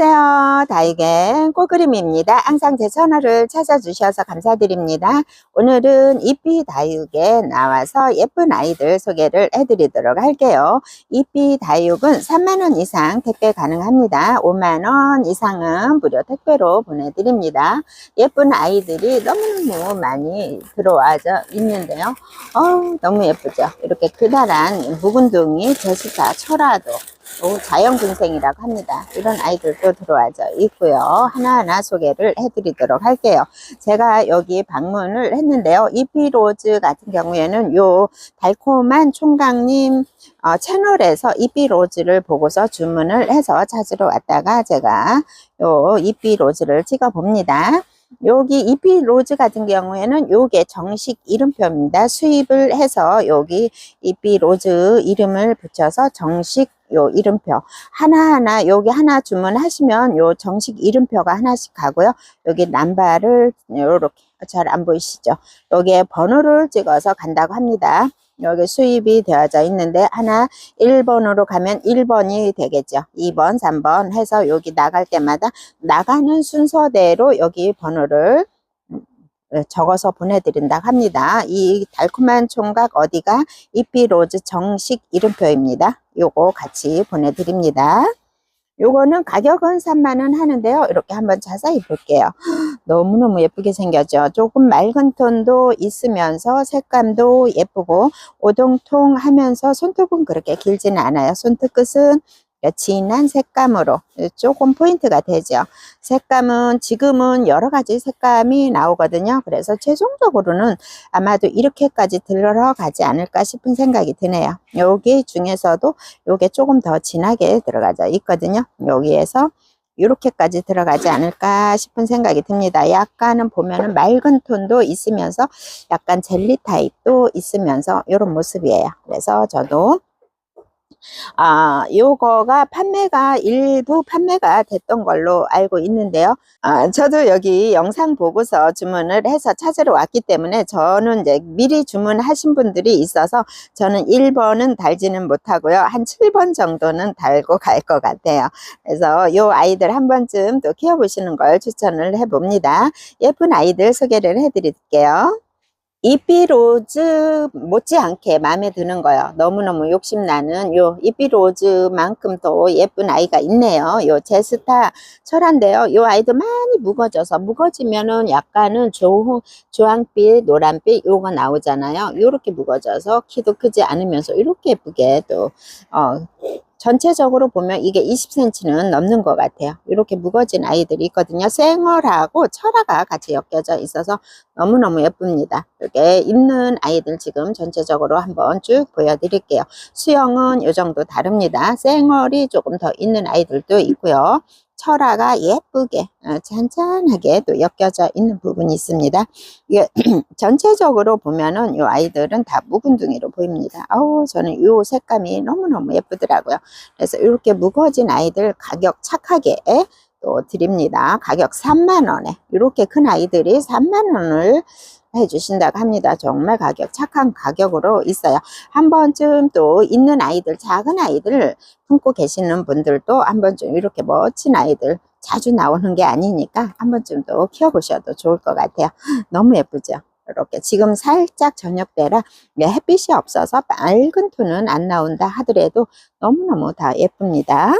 안녕하세요. 다이겐 꽃그림입니다. 항상 제 채널을 찾아주셔서 감사드립니다. 오늘은 이삐 다육에 나와서 예쁜 아이들 소개를 해드리도록 할게요. 이삐 다육은 3만원 이상 택배 가능합니다. 5만원 이상은 무료 택배로 보내드립니다. 예쁜 아이들이 너무너무 많이 들어와져 있는데요. 어 너무 예쁘죠? 이렇게 그다란 묵은둥이 철화도 또 자연군생이라고 합니다. 이런 아이들도 들어와져 있고요. 하나하나 소개를 해드리도록 할게요. 제가 여기 방문을 했는데요. 이피로즈 같은 경우에는 요 달콤한 총각님 어, 채널에서 이피로즈를 보고서 주문을 해서 찾으러 왔다가 제가 요 이피로즈를 찍어 봅니다. 여기 이피 로즈 같은 경우에는 요게 정식 이름표입니다. 수입을 해서 여기 이피 로즈 이름을 붙여서 정식 요 이름표 하나하나 여기 하나 주문하시면 요 정식 이름표가 하나씩 가고요. 여기 남바를 요렇게 잘 안 보이시죠? 여기에 번호를 찍어서 간다고 합니다. 여기 수입이 되어져 있는데 하나 1번으로 가면 1번이 되겠죠. 2번, 3번 해서 여기 나갈 때마다 나가는 순서대로 여기 번호를 적어서 보내드린다고 합니다. 이 달콤한 총각 어디가 이피로즈 정식 이름표입니다. 요거 같이 보내드립니다. 요거는 가격은 3만원 하는데요. 이렇게 한번 자세히 볼게요. 너무너무 예쁘게 생겼죠. 조금 맑은 톤도 있으면서 색감도 예쁘고 오동통 하면서 손톱은 그렇게 길지는 않아요. 손톱 끝은 진한 색감으로 조금 포인트가 되죠. 색감은 지금은 여러 가지 색감이 나오거든요. 그래서 최종적으로는 아마도 이렇게까지 들어가지 않을까 싶은 생각이 드네요. 여기 중에서도 요게 조금 더 진하게 들어가져 있거든요. 여기에서 이렇게까지 들어가지 않을까 싶은 생각이 듭니다. 약간은 보면은 맑은 톤도 있으면서 약간 젤리 타입도 있으면서 이런 모습이에요. 그래서 저도 아, 요거가 판매가 일부 판매가 됐던 걸로 알고 있는데요. 아, 저도 여기 영상 보고서 주문을 해서 찾으러 왔기 때문에 저는 이제 미리 주문하신 분들이 있어서 저는 1번은 달지는 못하고요. 한 7번 정도는 달고 갈 것 같아요. 그래서 요 아이들 한 번쯤 또 키워보시는 걸 추천을 해봅니다. 예쁜 아이들 소개를 해드릴게요. 이삐로즈 못지않게 마음에 드는 거요. 너무너무 욕심나는 요 이삐로즈만큼 또 예쁜 아이가 있네요. 요 제스타 철한데요. 요 아이도 많이 무거져서 무거지면은 약간은 조, 주황빛, 노란빛 요거 나오잖아요. 요렇게 무거져서 키도 크지 않으면서 이렇게 예쁘게 또 어, 전체적으로 보면 이게 20cm는 넘는 것 같아요. 이렇게 무거진 아이들이 있거든요. 생얼하고 철화가 같이 엮여져 있어서 너무너무 예쁩니다. 이렇게 있는 아이들 지금 전체적으로 한번 쭉 보여드릴게요. 수영은 이 정도 다릅니다. 생얼이 조금 더 있는 아이들도 있고요. 철화가 예쁘게 어, 잔잔하게 또 엮여져 있는 부분이 있습니다. 이게 전체적으로 보면은 이 아이들은 다 묵은둥이로 보입니다. 아우 저는 이 색감이 너무너무 예쁘더라고요. 그래서 이렇게 무거워진 아이들 가격 착하게 또 드립니다. 가격 3만원에 이렇게 큰 아이들이 3만원을 해주신다고 합니다. 정말 가격 착한 가격으로 있어요. 한 번쯤 또 있는 아이들 작은 아이들 품고 계시는 분들도 한 번쯤 이렇게 멋진 아이들 자주 나오는 게 아니니까 한 번쯤 또 키워보셔도 좋을 것 같아요. 너무 예쁘죠? 이렇게 지금 살짝 저녁 때라 햇빛이 없어서 맑은 톤은 안 나온다 하더라도 너무너무 다 예쁩니다.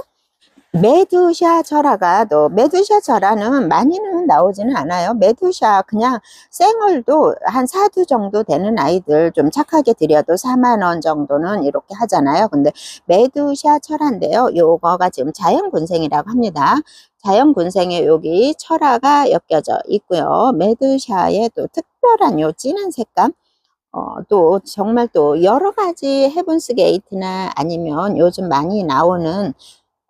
메두샤 절화가 또 메두샤 절화는 많이는 나오지는 않아요. 메두샤 그냥 생얼도 한 4두 정도 되는 아이들 좀 착하게 드려도 4만 원 정도는 이렇게 하잖아요. 근데 메두샤 철화인데요. 요거가 지금 자연군생이라고 합니다. 자연군생에 여기 철화가 엮여져 있고요. 메두샤의 또 특별한 요 진한 색감 어, 또 정말 또 여러 가지 헤븐스 게이트나 아니면 요즘 많이 나오는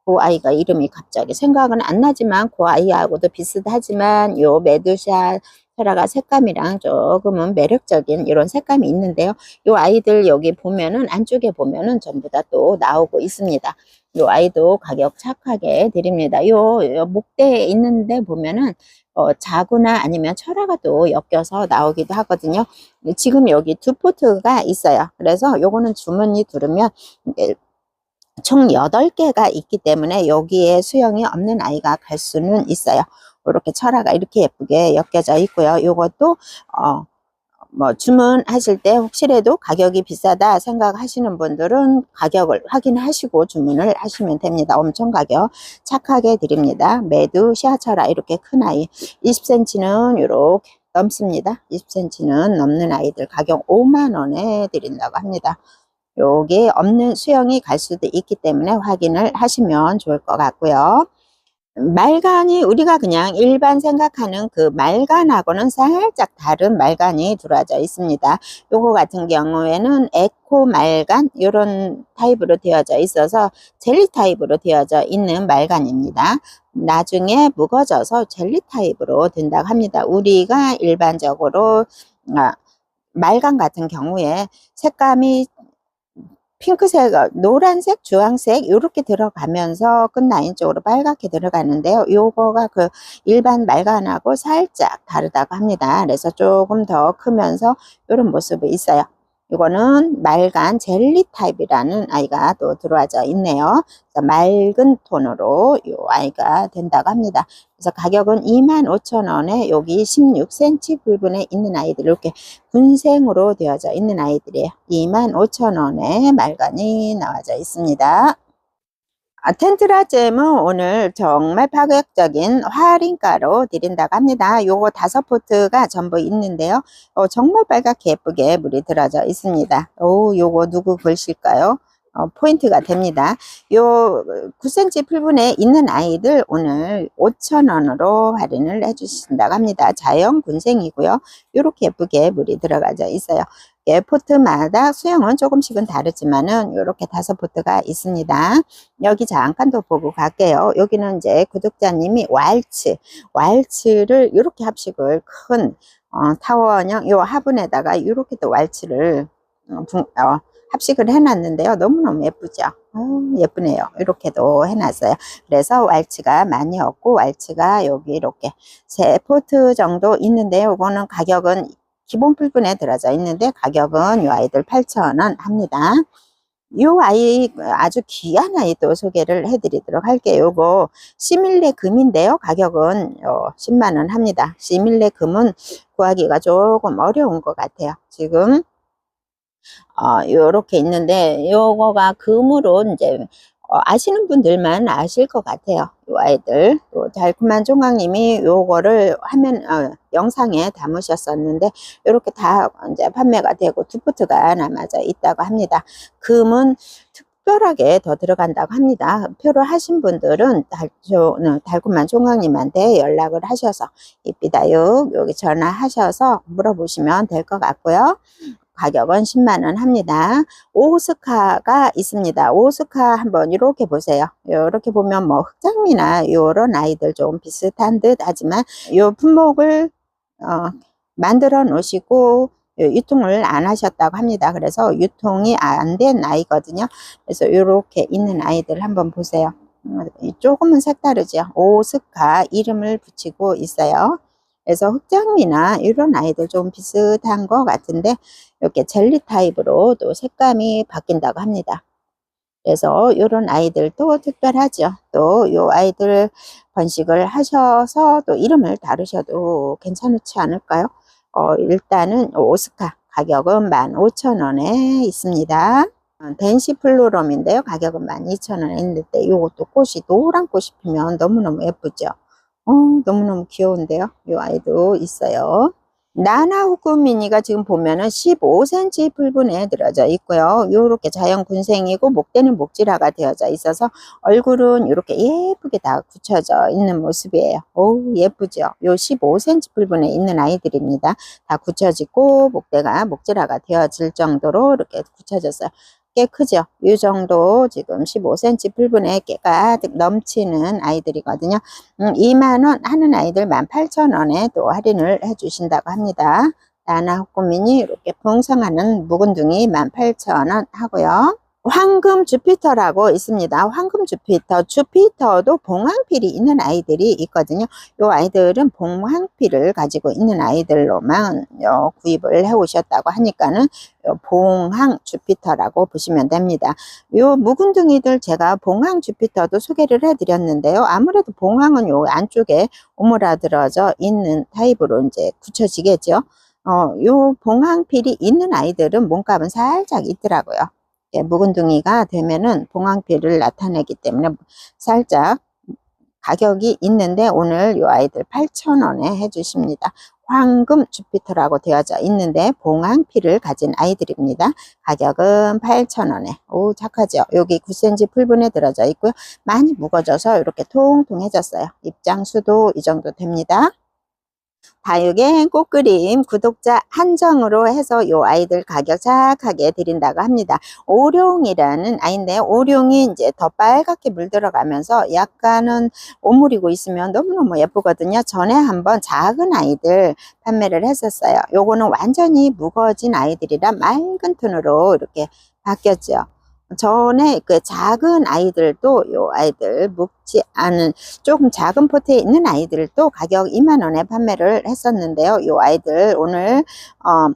그 아이가 이름이 갑자기 생각은 안 나지만 그 아이하고도 비슷하지만 요 메두샤 테라가 색감이랑 조금은 매력적인 이런 색감이 있는데요. 요 아이들 여기 보면은 안쪽에 보면은 전부 다 또 나오고 있습니다. 요 아이도 가격 착하게 드립니다. 요, 요 목대에 있는데 보면은 어, 자구나 아니면 철화가 또 엮여서 나오기도 하거든요. 지금 여기 두 포트가 있어요. 그래서 요거는 주문이 들으면 총 8개가 있기 때문에 여기에 수영이 없는 아이가 갈 수는 있어요. 이렇게 철화가 이렇게 예쁘게 엮여져 있고요. 이것도 어, 뭐 주문하실 때 혹시라도 가격이 비싸다 생각하시는 분들은 가격을 확인하시고 주문을 하시면 됩니다. 엄청 가격 착하게 드립니다. 매두 시아철아 이렇게 큰 아이 20cm는 이렇게 넘습니다. 20cm는 넘는 아이들 가격 5만 원에 드린다고 합니다. 여기 없는 수영이 갈 수도 있기 때문에 확인을 하시면 좋을 것 같고요. 말간이 우리가 그냥 일반 생각하는 그 말간하고는 살짝 다른 말간이 들어와져 있습니다. 요거 같은 경우에는 에코 말간 이런 타입으로 되어져 있어서 젤리 타입으로 되어져 있는 말간입니다. 나중에 묵어져서 젤리 타입으로 된다고 합니다. 우리가 일반적으로 아, 말간 같은 경우에 색감이 핑크색, 어, 노란색, 주황색 이렇게 들어가면서 끝라인 쪽으로 빨갛게 들어가는데요. 요거가 그 일반 말간하고 살짝 다르다고 합니다. 그래서 조금 더 크면서 이런 모습이 있어요. 이거는 말간 젤리 타입이라는 아이가 또 들어와져 있네요. 맑은 톤으로 이 아이가 된다고 합니다. 그래서 가격은 25,000원에 여기 16cm 부분에 있는 아이들 이렇게 군생으로 되어져 있는 아이들이에요. 25,000원에 말간이 나와져 있습니다. 아, 텐트라잼은 오늘 정말 파격적인 할인가로 드린다고 합니다. 요거 다섯 포트가 전부 있는데요. 어, 정말 빨갛게 예쁘게 물이 들어져 있습니다. 오, 요거 누구 글씨일까요? 어, 포인트가 됩니다. 요 9cm 풀분에 있는 아이들 오늘 5,000원으로 할인을 해주신다고 합니다. 자연 군생이고요. 이렇게 예쁘게 물이 들어가져 있어요. 예, 포트마다 수영은 조금씩은 다르지만은 이렇게 다섯 포트가 있습니다. 여기 잠깐 더 보고 갈게요. 여기는 이제 구독자님이 왈츠, 왈츠를 이렇게 합식을 큰 어, 타원형 요 화분에다가 이렇게 또 왈츠를 어, 분, 어, 합식을 해놨는데요. 너무너무 예쁘죠? 어, 예쁘네요. 이렇게도 해놨어요. 그래서 왈츠가 많이 없고 왈츠가 여기 이렇게 세 포트 정도 있는데요. 이거는 가격은 기본 풀분에 들어져 있는데 가격은 이 아이들 8,000원 합니다. 이 아이 아주 귀한 아이 또 소개를 해드리도록 할게요. 요거 시밀레 금인데요. 가격은 10만원 합니다. 시밀레 금은 구하기가 조금 어려운 것 같아요. 지금 어, 요렇게 있는데 요거가 금으로 이제 어, 아시는 분들만 아실 것 같아요. 요 아이들. 또 달콤한 종강님이 요거를 화면, 어, 영상에 담으셨었는데, 이렇게 다 이제 판매가 되고 두포트가 남아져 있다고 합니다. 금은 특별하게 더 들어간다고 합니다. 표를 하신 분들은 달, 저, 어, 달콤한 종강님한테 연락을 하셔서 이삐다육 여기 전화하셔서 물어보시면 될 것 같고요. 가격은 10만원 합니다. 오스카가 있습니다. 오스카 한번 이렇게 보세요. 이렇게 보면 뭐 흑장미나 이런 아이들 좀 비슷한 듯 하지만 이 품목을 어, 만들어 놓으시고 유통을 안 하셨다고 합니다. 그래서 유통이 안 된 아이거든요. 그래서 이렇게 있는 아이들 한번 보세요. 음, 조금은 색다르죠. 오스카 이름을 붙이고 있어요. 그래서 흑장미나 이런 아이들 좀 비슷한 것 같은데 이렇게 젤리 타입으로 또 색감이 바뀐다고 합니다. 그래서 이런 아이들도 특별하죠. 또 이 아이들 번식을 하셔서 또 이름을 다루셔도 괜찮지 않을까요? 어, 일단은 오스카 가격은 15,000원에 있습니다. 덴시 플로럼인데요. 가격은 12,000원에 있는데 이것도 꽃이 노란 꽃이 피면 너무너무 예쁘죠. 어, 너무너무 귀여운데요. 이 아이도 있어요. 나나 후쿠 미니가 지금 보면은 15cm 풀분에 들어져 있고요. 이렇게 자연 군생이고 목대는 목질화가 되어져 있어서 얼굴은 이렇게 예쁘게 다 굳혀져 있는 모습이에요. 오 예쁘죠? 요 15cm 풀분에 있는 아이들입니다. 다 굳혀지고 목대가 목질화가 되어질 정도로 이렇게 굳혀졌어요. 꽤 크죠. 이 정도 지금 15cm 풀분에 꽤 가득 넘치는 아이들이거든요. 음, 2만원 하는 아이들 18,000원에 또 할인을 해주신다고 합니다. 나나 호꾸민이 이렇게 풍성하는 묵은둥이 18,000원 하고요. 황금 주피터라고 있습니다. 황금 주피터, 주피터도 봉황필이 있는 아이들이 있거든요. 이 아이들은 봉황필을 가지고 있는 아이들로만 어, 구입을 해 오셨다고 하니까는 요 봉황 주피터라고 보시면 됩니다. 요 묵은둥이들 제가 봉황 주피터도 소개를 해 드렸는데요. 아무래도 봉황은 요 안쪽에 오므라들어져 있는 타입으로 이제 굳혀지겠죠. 어, 요 봉황필이 있는 아이들은 몸값은 살짝 있더라고요. 예, 묵은둥이가 되면은 봉황필을 나타내기 때문에 살짝 가격이 있는데 오늘 이 아이들 8,000원에 해주십니다. 황금 주피터라고 되어져 있는데 봉황필을 가진 아이들입니다. 가격은 8,000원에. 오 착하죠. 여기 9cm 풀분에 들어져 있고요. 많이 무거져서 이렇게 통통해졌어요. 입장수도 이 정도 됩니다. 다육의 꽃그림 구독자 한정으로 해서 요 아이들 가격 착하게 드린다고 합니다. 오룡이라는 아이인데 오룡이 이제 더 빨갛게 물들어가면서 약간은 오므리고 있으면 너무너무 예쁘거든요. 전에 한번 작은 아이들 판매를 했었어요. 요거는 완전히 무거워진 아이들이라 맑은 톤으로 이렇게 바뀌었죠. 전에 그 작은 아이들도 요 아이들 묵지 않은 조금 작은 포트에 있는 아이들도 가격 2만 원에 판매를 했었는데요. 요 아이들 오늘 어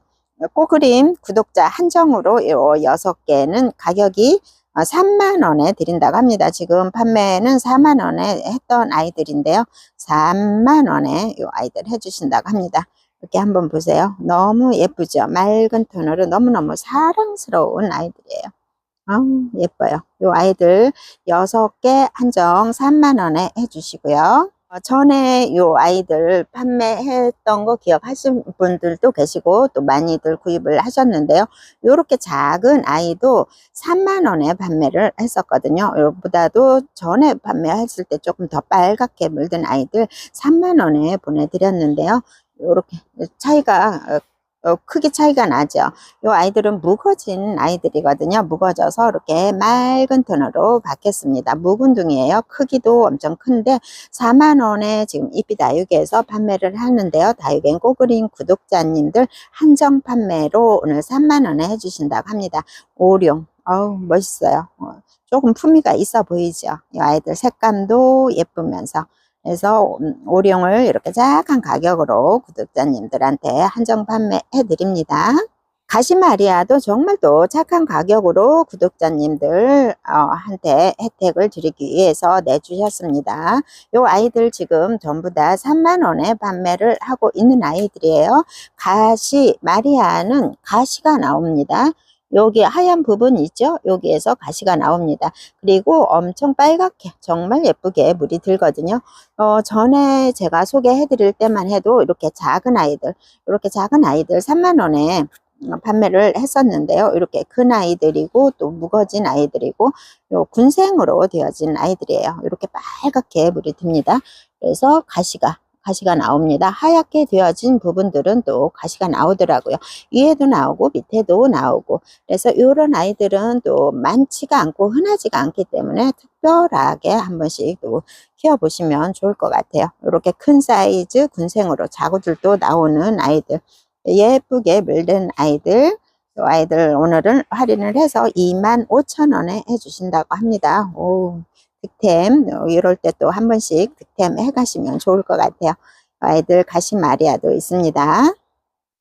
꼬그림 구독자 한정으로 요 여섯 개는 가격이 3만 원에 드린다고 합니다. 지금 판매는 4만 원에 했던 아이들인데요. 3만 원에 요 아이들 해주신다고 합니다. 이렇게 한번 보세요. 너무 예쁘죠? 맑은 톤으로 너무너무 사랑스러운 아이들이에요. 아우 예뻐요. 요 아이들 6개 한정 3만원에 해주시고요. 어, 전에 요 아이들 판매했던 거 기억하신 분들도 계시고 또 많이들 구입을 하셨는데요. 요렇게 작은 아이도 3만원에 판매를 했었거든요. 요보다도 전에 판매했을 때 조금 더 빨갛게 물든 아이들 3만원에 보내드렸는데요. 요렇게 차이가 어, 어, 크기 차이가 나죠. 이 아이들은 묵어진 아이들이거든요. 묵어져서 이렇게 맑은 톤으로 바뀌었습니다. 묵은둥이에요. 크기도 엄청 큰데 4만원에 지금 이피 다육에서 판매를 하는데요. 다육엔 꼬그린 구독자님들 한정 판매로 오늘 3만원에 해주신다고 합니다. 오룡. 어우 멋있어요. 어, 조금 품위가 있어 보이죠. 이 아이들 색감도 예쁘면서 그래서 음, 오룡을 이렇게 작은 가격으로 구독자님들한테 한정 판매해 드립니다. 가시마리아도 정말 또 착한 가격으로 구독자님들 어, 한테 혜택을 드리기 위해서 내주셨습니다. 요 아이들 지금 전부 다 3만원에 판매를 하고 있는 아이들이에요. 가시 마리아는 가시가 나옵니다. 여기 하얀 부분 있죠? 여기에서 가시가 나옵니다. 그리고 엄청 빨갛게 정말 예쁘게 물이 들거든요. 어, 전에 제가 소개해 드릴 때만 해도 이렇게 작은 아이들 이렇게 작은 아이들 3만원에 판매를 했었는데요. 이렇게 큰 아이들이고 또 무거진 아이들이고 요 군생으로 되어진 아이들이에요. 이렇게 빨갛게 물이 듭니다. 그래서 가시가 가시가 나옵니다. 하얗게 되어진 부분들은 또 가시가 나오더라고요. 위에도 나오고 밑에도 나오고 그래서 이런 아이들은 또 많지가 않고 흔하지가 않기 때문에 특별하게 한 번씩 또 키워보시면 좋을 것 같아요. 이렇게 큰 사이즈 군생으로 자구들도 나오는 아이들 예쁘게 물든 아이들 이 아이들 오늘은 할인을 해서 25,000원에 해주신다고 합니다. 오, 득템 어, 이럴 때 또 한 번씩 득템 해 가시면 좋을 것 같아요. 아이들 가시 마리아도 있습니다.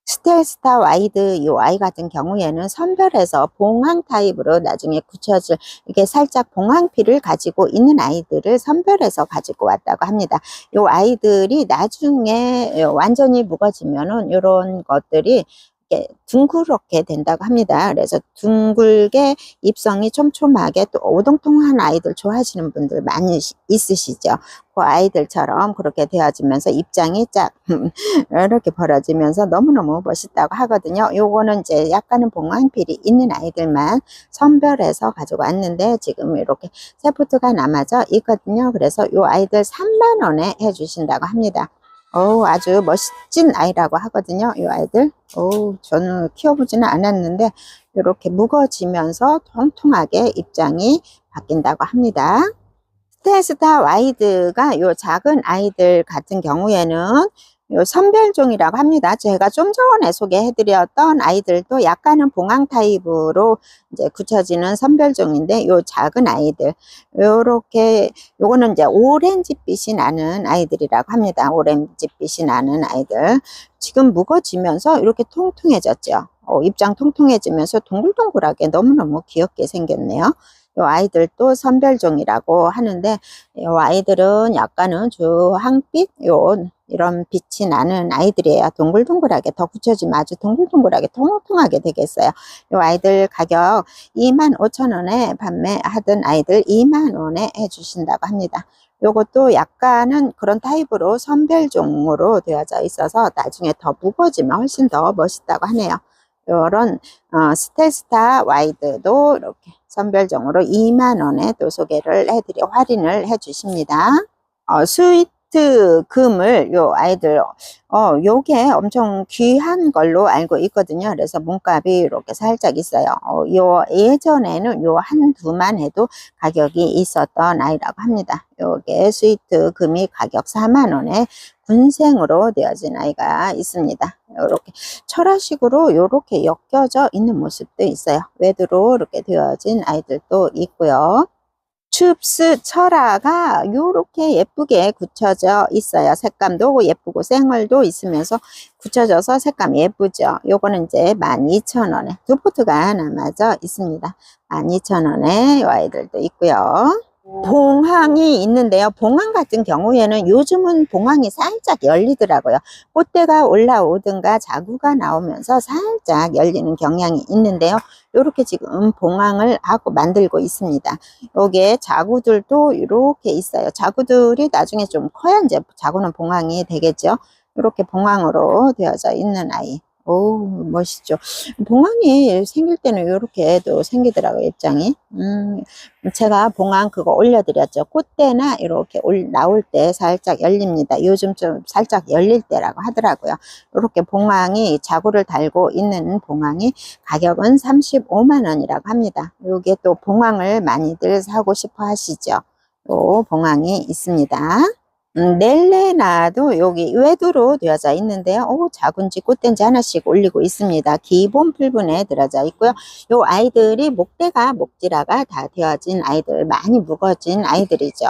스텔스타 와이드 이 아이 같은 경우에는 선별해서 봉황 타입으로 나중에 굳혀질 이게 살짝 봉황피를 가지고 있는 아이들을 선별해서 가지고 왔다고 합니다. 이 아이들이 나중에 완전히 묵어지면은 이런 것들이 이렇게 둥그렇게 된다고 합니다. 그래서 둥글게 입성이 촘촘하게 또 오동통한 아이들 좋아하시는 분들 많이 있으시죠. 그 아이들처럼 그렇게 되어지면서 입장이 쫙 이렇게 벌어지면서 너무너무 멋있다고 하거든요. 요거는 이제 약간은 봉황필이 있는 아이들만 선별해서 가지고 왔는데 지금 이렇게 세포트가 남아져 있거든요. 그래서 요 아이들 3만 원에 해주신다고 합니다. 어 아주 멋진 아이라고 하거든요. 이 아이들. 어 저는 키워보지는 않았는데 이렇게 무거지면서 통통하게 입장이 바뀐다고 합니다. 스테스타 와이드가 요 작은 아이들 같은 경우에는 요 선별종이라고 합니다. 제가 좀 전에 소개해드렸던 아이들도 약간은 봉황 타입으로 이제 굳혀지는 선별종인데 요 작은 아이들 요렇게 요거는 이제 오렌지빛이 나는 아이들이라고 합니다. 오렌지빛이 나는 아이들 지금 묵어지면서 이렇게 통통해졌죠. 어, 입장 통통해지면서 동글동글하게 너무너무 귀엽게 생겼네요. 요 아이들도 선별종이라고 하는데 요 아이들은 약간은 주황빛 요 이런 빛이 나는 아이들이에요. 동글동글하게 더 굳혀지면 아주 동글동글하게 통통하게 되겠어요. 요 아이들 가격 25,000원에 판매하던 아이들 2만원에 해주신다고 합니다. 요것도 약간은 그런 타입으로 선별종으로 되어져 있어서 나중에 더 무거워지면 훨씬 더 멋있다고 하네요. 요런 어, 스텔스타 와이드도 이렇게 선별종으로 2만원에 또 소개를 해드려 할인을 해주십니다. 어, 스 위트 금을 요 아이들 어 요게 엄청 귀한 걸로 알고 있거든요. 그래서 몸값이 이렇게 살짝 있어요. 어, 요 예전에는 요 한 두만 해도 가격이 있었던 아이라고 합니다. 요게 스위트 금이 가격 4만 원에 군생으로 되어진 아이가 있습니다. 이렇게 철화식으로 이렇게 엮여져 있는 모습도 있어요. 외두로 이렇게 되어진 아이들도 있고요. 춥스 철화가 이렇게 예쁘게 굳혀져 있어요. 색감도 예쁘고 생얼도 있으면서 굳혀져서 색감 예쁘죠. 요거는 이제 12,000원에 두 포트가 남아져 있습니다. 12,000원에 이 아이들도 있고요. 봉황이 있는데요. 봉황 같은 경우에는 요즘은 봉황이 살짝 열리더라고요. 꽃대가 올라오든가 자구가 나오면서 살짝 열리는 경향이 있는데요. 이렇게 지금 봉황을 하고 만들고 있습니다. 요게 자구들도 이렇게 있어요. 자구들이 나중에 좀 커야 이제 자구는 봉황이 되겠죠. 이렇게 봉황으로 되어져 있는 아이. 오, 멋있죠. 봉황이 생길 때는 이렇게 도 생기더라고요, 입장이. 음, 제가 봉황 그거 올려드렸죠. 꽃대나 이렇게 올, 나올 때 살짝 열립니다. 요즘 좀 살짝 열릴 때라고 하더라고요. 이렇게 봉황이 자구를 달고 있는 봉황이 가격은 35만원이라고 합니다. 요게 또 봉황을 많이들 사고 싶어 하시죠. 요 봉황이 있습니다. 음, 넬레나도 여기 외두로 되어져 있는데요. 오, 작은지 꽃된지 하나씩 올리고 있습니다. 기본 풀분에 들어져 있고요. 요 아이들이 목대가 목지라가 다 되어진 아이들, 많이 묵어진 아이들이죠.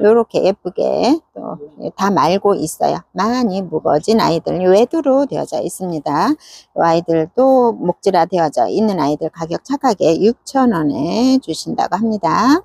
요렇게 예쁘게 또다 말고 있어요. 많이 묵어진 아이들, 외두로 되어져 있습니다. 요 아이들도 목지라 되어져 있는 아이들 가격 착하게 6,000원에 주신다고 합니다.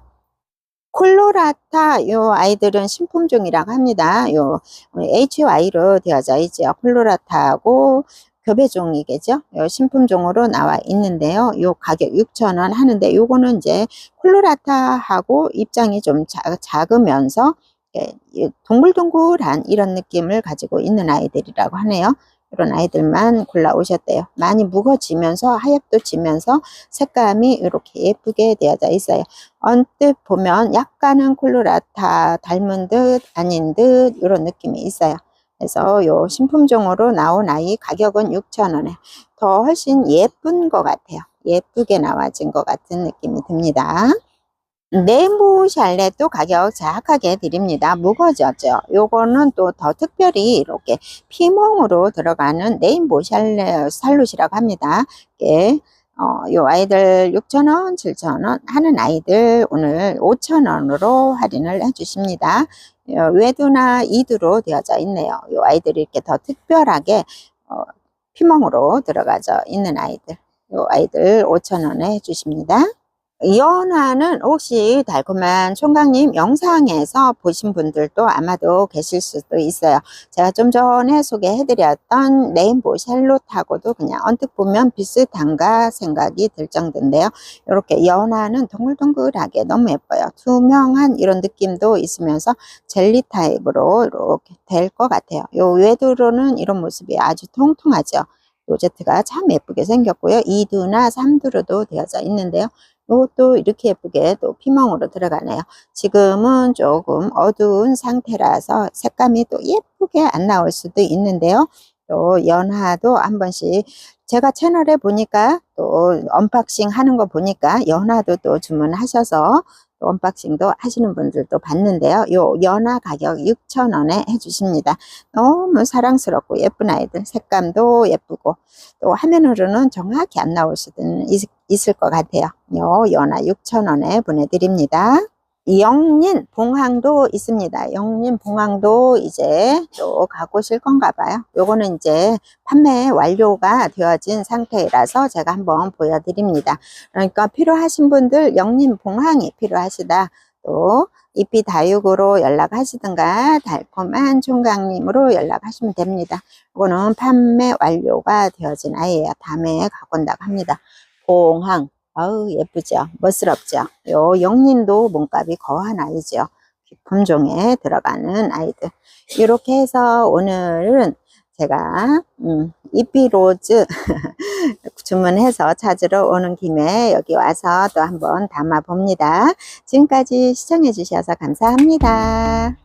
콜로라타 요 아이들은 신품종이라고 합니다. 요 HY로 되어져 있죠. 콜로라타하고 교배종이겠죠. 요 신품종으로 나와 있는데요. 요 가격 6,000원 하는데 요거는 이제 콜로라타하고 입장이 좀 작, 작으면서 예, 동글동글한 이런 느낌을 가지고 있는 아이들이라고 하네요. 이런 아이들만 골라 오셨대요. 많이 묵어지면서 하얗도 지면서 색감이 이렇게 예쁘게 되어져 있어요. 언뜻 보면 약간은 콜로라타 닮은 듯 아닌 듯 이런 느낌이 있어요. 그래서 요 신품종으로 나온 아이 가격은 6,000원에 더 훨씬 예쁜 것 같아요. 예쁘게 나와진 것 같은 느낌이 듭니다. 네모 샬렛도 가격 정확하게 드립니다. 무거워졌죠. 요거는 또 더 특별히 이렇게 피멍으로 들어가는 네임보 샬렛 살롯이라고 합니다. 예. 어, 요 아이들 6,000원, 7,000원 하는 아이들 오늘 5,000원으로 할인을 해주십니다. 어, 외두나 이두로 되어져 있네요. 요 아이들이 이렇게 더 특별하게 어, 피멍으로 들어가져 있는 아이들. 요 아이들 5,000원에 해주십니다. 연화는 혹시 달콤한 총각님 영상에서 보신 분들도 아마도 계실 수도 있어요. 제가 좀 전에 소개해드렸던 레인보우 샬롯하고도 그냥 언뜻 보면 비슷한가 생각이 들 정도인데요. 이렇게 연화는 동글동글하게 너무 예뻐요. 투명한 이런 느낌도 있으면서 젤리 타입으로 이렇게 될 것 같아요. 요 외두로는 이런 모습이 아주 통통하죠. 로제트가 참 예쁘게 생겼고요. 2두나 3두로도 되어져 있는데요. 이것도 이렇게 예쁘게 또 피멍으로 들어가네요. 지금은 조금 어두운 상태라서 색감이 또 예쁘게 안 나올 수도 있는데요. 또 연화도 한 번씩 제가 채널에 보니까 또 언박싱 하는 거 보니까 연화도 또 주문하셔서 또 언박싱도 하시는 분들도 봤는데요. 요 연화 가격 6,000원에 해주십니다. 너무 사랑스럽고 예쁜 아이들 색감도 예쁘고 또 화면으로는 정확히 안 나올 있, 있을 것 같아요. 요 연화 6,000원에 보내드립니다. 영린 봉황도 있습니다. 영린 봉황도 이제 또 갖고 오실 건가 봐요. 요거는 이제 판매 완료가 되어진 상태라서 제가 한번 보여드립니다. 그러니까 필요하신 분들 영린 봉황이 필요하시다. 또 잎이 다육으로 연락하시든가 달콤한 총각님으로 연락하시면 됩니다. 이거는 판매 완료가 되어진 아이예요. 다음에 갖고 온다고 합니다. 봉황 아우 예쁘죠? 멋스럽죠? 요 영린도 몸값이 거한 아이죠. 품종에 들어가는 아이들. 이렇게 해서 오늘은 제가 음, 이피로즈 주문해서 찾으러 오는 김에 여기 와서 또 한번 담아 봅니다. 지금까지 시청해 주셔서 감사합니다